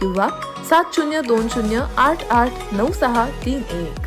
किंवा सात शून्य दोन शून्य आठ आठ नऊ सहा तीन एक.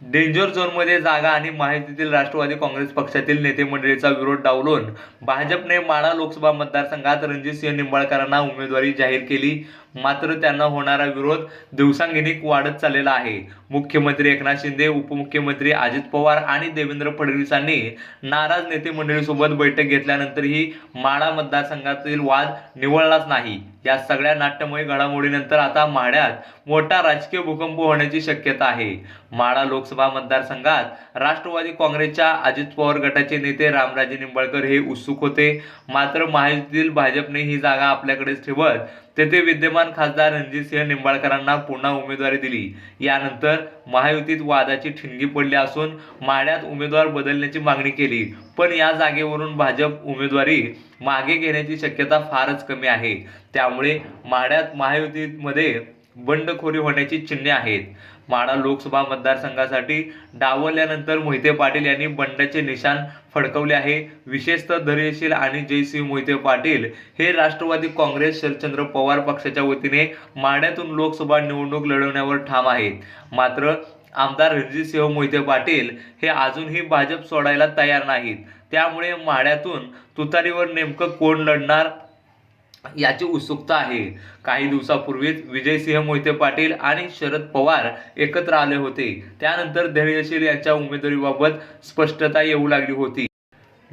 डेंजर झोनमध्ये जागा आणि माहितीतील राष्ट्रवादी काँग्रेस पक्षातील नेते मंडळीचा विरोध डावलून भाजपने माळा लोकसभा मतदारसंघात रणजितसिंह निंबाळकरांना उमेदवारी जाहीर केली. मात्र त्यांना होणारा विरोध दिवसांगिनिक वाढत चाललेला आहे. मुख्यमंत्री एकनाथ शिंदे उपमुख्यमंत्री अजित पवार आणि देवेंद्र फडणवीसांनी नाराज नेते मंडळीसोबत बैठक घेतल्यानंतरही माढा मतदारसंघातील वाद निवळलाच नाही. या सगळ्या नाट्यमय घडामोडीनंतर आता माढ्यात मोठा राजकीय भूकंप होण्याची शक्यता आहे. माढा लोकसभा मतदारसंघात राष्ट्रवादी काँग्रेसच्या अजित पवार गटाचे नेते रामराजे निंबाळकर हे उत्सुक होते. मात्र महायुतीतील भाजपने ही जागा आपल्याकडेच ठेवत तेथे विद्यमान खासदार रणजितसिंह निंबाळकरांना पुन्हा उमेदवारी दिली. यानंतर महायुतीत वादाची ठिणगी पडली असून माढ्यात उमेदवार बदलण्याची मागणी केली. पण या जागेवरून भाजप उमेदवारी मागे घेण्याची शक्यता फारच कमी आहे. त्यामुळे माढ्यात महायुतीमध्ये बंडखोरी होण्याची चिन्हे आहेत. माढा लोकसभा मतदारसंघासाठी डावल्यानंतर मोहिते पाटील यांनी बंडाचे निशाण फडकवले आहे. विशेषतः धैर्यशील आणि जयसिंह मोहिते पाटील हे राष्ट्रवादी काँग्रेस शरदचंद्र पवार पक्षाच्या वतीने माड्यातून लोकसभा निवडणूक लढवण्यावर ठाम आहेत. मात्र आमदार रणजितसिंह मोहिते पाटील हे अजूनही भाजप सोडायला तयार नाहीत. त्यामुळे माड्यातून तुतारीवर नेमकं कोण लढणार? याची उत्सुकता आहे. काही दिवसापूर्वीच विजयसिंह मोहिते पाटील आणि शरद पवार एकत्र आले होते. त्यानंतर धैर्यशील यांच्या उमेदवारीबाबत स्पष्टता येऊ लागली होती.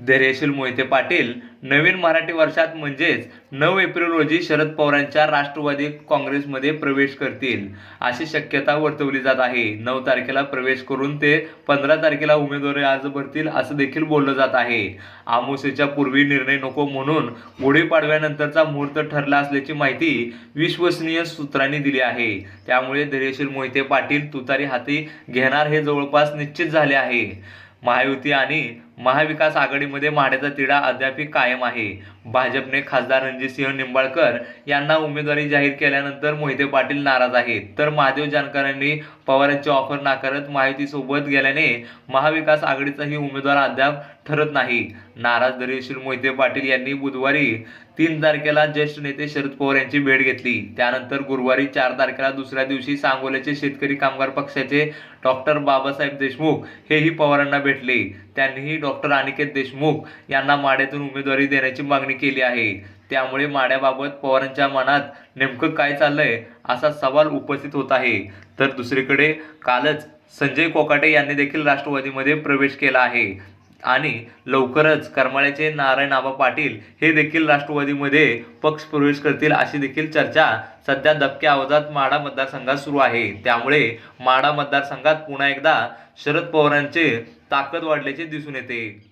धैर्यशील मोहिते पाटील नवीन मराठी वर्षात म्हणजेच नऊ एप्रिल रोजी शरद पवारांच्या राष्ट्रवादी काँग्रेसमध्ये प्रवेश करतील. अशी शक्यता वर्तवली जात आहे. नऊ तारखेला प्रवेश करून ते पंधरा तारखेला उमेदवारी अर्ज भरतील असं देखील बोललं जात आहे. आमोसेच्या पूर्वी निर्णय नको म्हणून गुढीपाडव्यानंतरचा मुहूर्त ठरला असल्याची माहिती विश्वसनीय सूत्रांनी दिली आहे. त्यामुळे धैर्यशील मोहिते पाटील तुतारी हाती घेणार हे जवळपास निश्चित झाले आहे. महायुती आणि महाविकास आघाडीमध्ये माढ्याचा तिढा अद्याप कायम आहे. भाजपने खासदार रणजितसिंह निंबाळकर यांना उमेदवारी जाहीर केल्यानंतर मोहिते पाटील नाराज आहेत. तर महादेव जानकरांनी पवारांची ऑफर नाकारत महायुतीसोबत गेल्याने महाविकास आघाडीचाही उमेदवार अद्याप ठरत नाही. नाराज धैर्यशील मोहिते पाटील यांनी बुधवारी तीन तारखेला ज्येष्ठ नेते शरद पवार यांची भेट घेतली. त्यानंतर गुरुवारी चार तारखेला दुसऱ्या दिवशी सांगोल्याचे शेतकरी कामगार पक्षाचे डॉक्टर बाबासाहेब देशमुख हेही पवारांना भेटले. त्यांनीही डॉक्टर अनिकेत देशमुख यांना माड्यातून उमेदवारी देण्याची मागणी केली आहे. त्यामुळे माड्याबाबत पवारांच्या मनात नेमकं काय चाललंय असा सवाल उपस्थित होत आहे. तर दुसरीकडे कालच संजय कोकाटे यांनी देखील राष्ट्रवादीमध्ये प्रवेश केला आहे. आणि लवकरच करमाळ्याचे नारायण आबा पाटील हे देखील राष्ट्रवादीमध्ये पक्ष प्रवेश करतील अशी देखील चर्चा सध्या दबक्या आवाजात माडा मतदारसंघात सुरू आहे. त्यामुळे माडा मतदारसंघात पुन्हा एकदा शरद पवारांचे ताकद वाढल्याचे दिसून येते.